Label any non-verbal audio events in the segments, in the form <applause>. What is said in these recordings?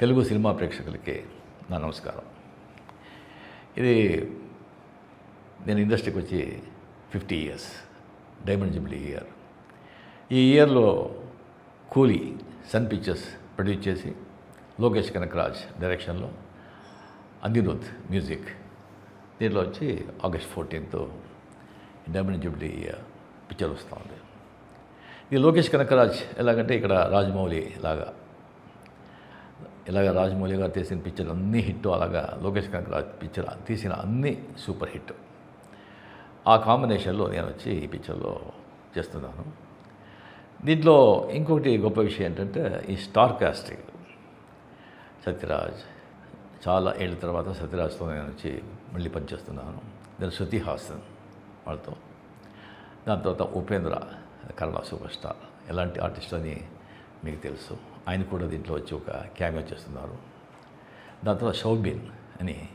Telugu cinema ప్రేక్షకులకి నా నమస్కారం. ఇది నేను ఇండస్ట్రీకి వచ్చి fifty years diamond jubilee year. ఈ ఇయర్లో కూలీ సన్ పిక్చర్స్ ప్రొడ్యూస్ చేసి లోకేష్ కనకరాజ్ డైరెక్షన్లో అనిరుద్ మ్యూజిక్. దీంట్లో వచ్చి August fourteenth diamond jubilee picture వస్తూ ఉంది. ఇది లోకేష్ కనకరాజ్ ఎలాగంటే ఇక్కడ రాజమౌళి లాగా ఇలాగ రాజమౌళి గారు తీసిన పిక్చర్ అన్ని హిట్ అలాగా లోకేష్ కనకరాజ్ పిక్చర్ తీసిన అన్ని సూపర్ హిట్. ఆ కాంబినేషన్లో నేను వచ్చి ఈ పిక్చర్లో చేస్తున్నాను. దీంట్లో ఇంకొకటి గొప్ప విషయం ఏంటంటే ఈ స్టార్ కాస్టింగ్. సత్యరాజ్ చాలా ఏళ్ళ తర్వాత సత్యరాజ్తో నేను వచ్చి మళ్ళీ పనిచేస్తున్నాను. దాని శృతి హాసన్ వాళ్ళతో. దాని తర్వాత ఉపేంద్ర కన్నడ సూపర్ స్టార్. ఎలాంటి ఆర్టిస్ట్ అని మీకు తెలుసు. ఆయన కూడా దీంట్లో వచ్చి ఒక క్యామియో చేస్తున్నారు. దాని తర్వాత షౌబిన్ అని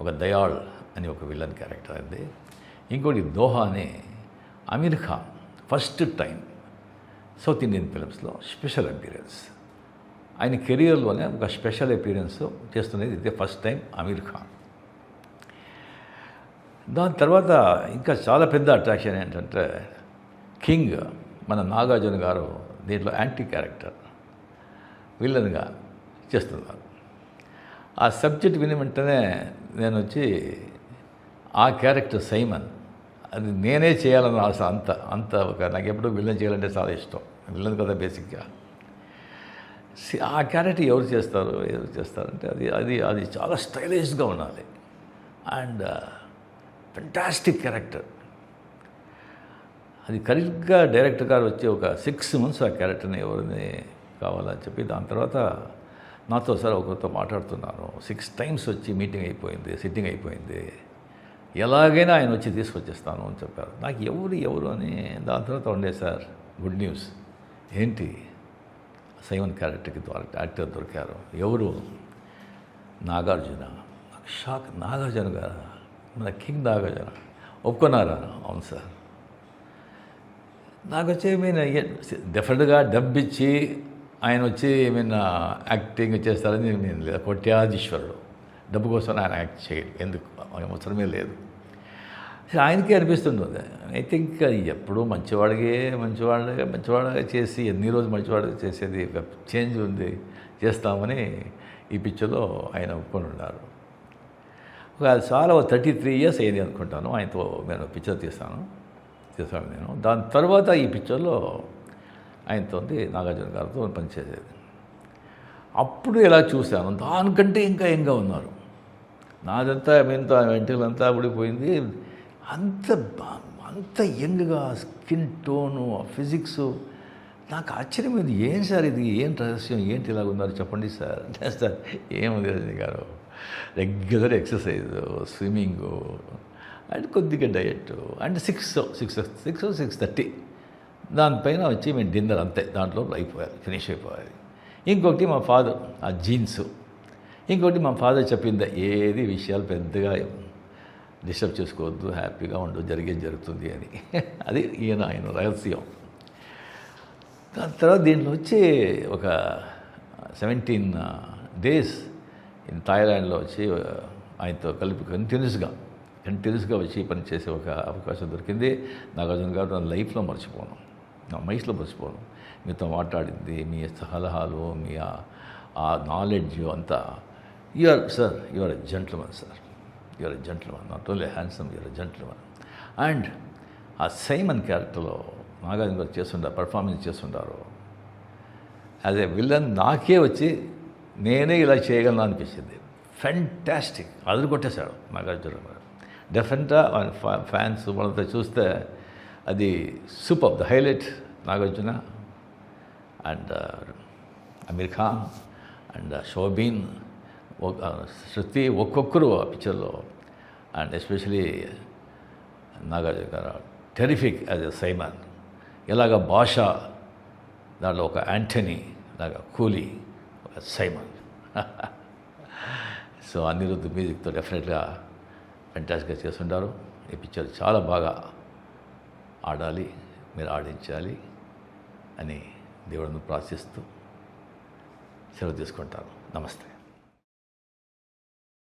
ఒక దయాళ్ అని ఒక విలన్ క్యారెక్టర్ ఉంది ఇంకోటి దోహా అని Aamir Khan first time south Indian ఫిలిమ్స్లో special appearance. ఆయన కెరియర్లోనే ఒక స్పెషల్ అపీరెన్స్ చేస్తున్నది ఇదే ఫస్ట్ టైం అమీర్ ఖాన్. దాని తర్వాత ఇంకా చాలా పెద్ద అట్రాక్షన్ ఏంటంటే కింగ్ మన నాగార్జున గారు దీంట్లో యాంటీ క్యారెక్టర్ విలన్గా చేస్తున్నారు. ఆ సబ్జెక్ట్ విని వెంటనే నేను వచ్చి ఆ క్యారెక్టర్ సైమన్ అది నేనే చేయాలని ఆశ అంత అంత ఒక నాకు ఎప్పుడు విలన్ చేయాలంటే చాలా ఇష్టం విలన్ కదా బేసిక్గా. ఆ క్యారెక్టర్ ఎవరు చేస్తారు ఎవరు చేస్తారంటే అది అది అది చాలా స్టైలిష్గా ఉండాలి. అండ్ ఫెంటాస్టిక్ క్యారెక్టర్ అది కరెక్ట్గా డైరెక్టర్ గారు వచ్చి ఒక సిక్స్ మంత్స్ ఆ క్యారెక్టర్ని ఎవరిని కావాలని చెప్పి దాని తర్వాత నాతో సార్ ఒకరితో మాట్లాడుతున్నాను సిక్స్ టైమ్స్ వచ్చి మీటింగ్ అయిపోయింది సిట్టింగ్ అయిపోయింది. ఎలాగైనా ఆయన వచ్చి తీసుకొచ్చేస్తాను అని చెప్పారు. నాకు ఎవరు ఎవరు అని దాని తర్వాత ఉండే సార్ గుడ్ న్యూస్. ఏంటి? సైవన్ క్యారెక్టర్కి ద్వారా యాక్టర్ దొరికారు. ఎవరు? నాగార్జున. షాక్. నాగార్జున గారు. మన కింగ్ నాగార్జున. ఒప్పుకున్నారా? అవును సార్. నాకు వచ్చి ఏమైనా డెఫినెట్గా డబ్బు ఇచ్చి ఆయన వచ్చి ఏమైనా యాక్టింగ్ చేస్తారని నేను లేదు. కొట్యాధీశ్వరుడు. డబ్బు కోసం ఆయన యాక్ట్ చేయడు. ఎందుకు? అవసరమే లేదు. ఆయనకే అనిపిస్తుంటుంది ఐ థింక్ ఎప్పుడు మంచివాడిగే మంచివాడిగా మంచివాడిగా చేసి ఎన్ని రోజులు మంచివాడిగా చేసేది చేంజ్ ఉంది చేస్తామని ఈ పిక్చర్లో ఆయన ఒప్పుకొని ఉన్నారు. ఒక చాలా థర్టీ త్రీ ఇయర్స్ అయింది అనుకుంటాను. ఆయనతో నేను పిక్చర్ తీస్తాను. తీసాను నేను. దాని తర్వాత ఈ పిక్చర్లో ఆయనతో నాగార్జున గారితో పనిచేసేది. అప్పుడు ఎలా చూశాను దానికంటే ఇంకా ఎంగా ఉన్నారు. నాదంతా మీంతో వెంటలంతా పడిపోయింది అంత బా- అంత యంగ్గా స్కిన్ టోను ఫిజిక్స్. నాకు ఆశ్చర్యమైంది ఏం సార్ ఇది? ఏం రహస్యం? ఏంటి ఇలాగ ఉన్నారు? చెప్పండి సార్. అంటే సార్ ఏముంది Rajini garu. Regular exercise swimming and కొద్దిగా diet and six six six six thirty. దానిపైన వచ్చి మేము డిన్నర్ అంతే దాంట్లో అయిపోయారు ఫినిష్ అయిపోయారు ఇంకొకటి మా ఫాదర్ ఆ జీన్స్. ఇంకొకటి మా ఫాదర్ చెప్పింది ఏది విషయాలు పెద్దగా డిస్టర్బ్ చేసుకోవద్దు హ్యాపీగా ఉండు జరిగేది జరుగుతుంది అని. <laughs> అది ఈయన ఆయన రహస్యం. దాని తర్వాత దీంట్లో వచ్చి ఒక సెవెంటీన్ డేస్ ఇన్ థాయిలాండ్లో వచ్చి ఆయనతో కలిపి కంటిన్యూస్గా కంటిన్యూస్గా వచ్చి పని చేసే ఒక అవకాశం దొరికింది నాగార్జున గారు నా లైఫ్లో మర్చిపోను నా మైస్లో మర్చిపోను మీతో మాట్లాడింది మీ సలహాలు మీ ఆ- నాలెడ్జ్ అంతా you're sir you're a gentleman sir you're a gentleman not only handsome you're a gentleman and uh Simon క్యారెక్టర్లో నాగార్జున గారు చేస్తుంటారు పర్ఫార్మెన్స్ చేస్తుంటారు యాజ్ ఏ విలన్ నాకే వచ్చి నేనే ఇలా చేయగలను అనిపించింది ఫ్యాంటాస్టిక్ అదురు కొట్టేశాడు నాగార్జున గారు. డెఫినెట్గా ఫ్యాన్స్ వాళ్ళంతా చూస్తే అది super the highlight Nagarjuna and Aamir Khan and Soubin ఒక శృతి ఒక్కొక్కరు ఆ పిక్చర్లో అండ్ ఎస్పెషలీ నాగార్జున గారు టెరిఫిక్ యాజ్ ఎ సైమన్ ఇలాగ భాష దాంట్లో ఒక యాంటనీ లాగా కూలీ ఒక సైమన్ సో అనిరుద్ధ్ మ్యూజిక్తో డెఫినెట్గా ఫెంటాస్టిక్గా చేస్తుంటారు. ఈ పిక్చర్ చాలా బాగా ఆడాలి మీరు ఆడించాలి అని దేవుడిని ప్రార్థిస్తూ సెలవు తీసుకుంటాను నమస్తే.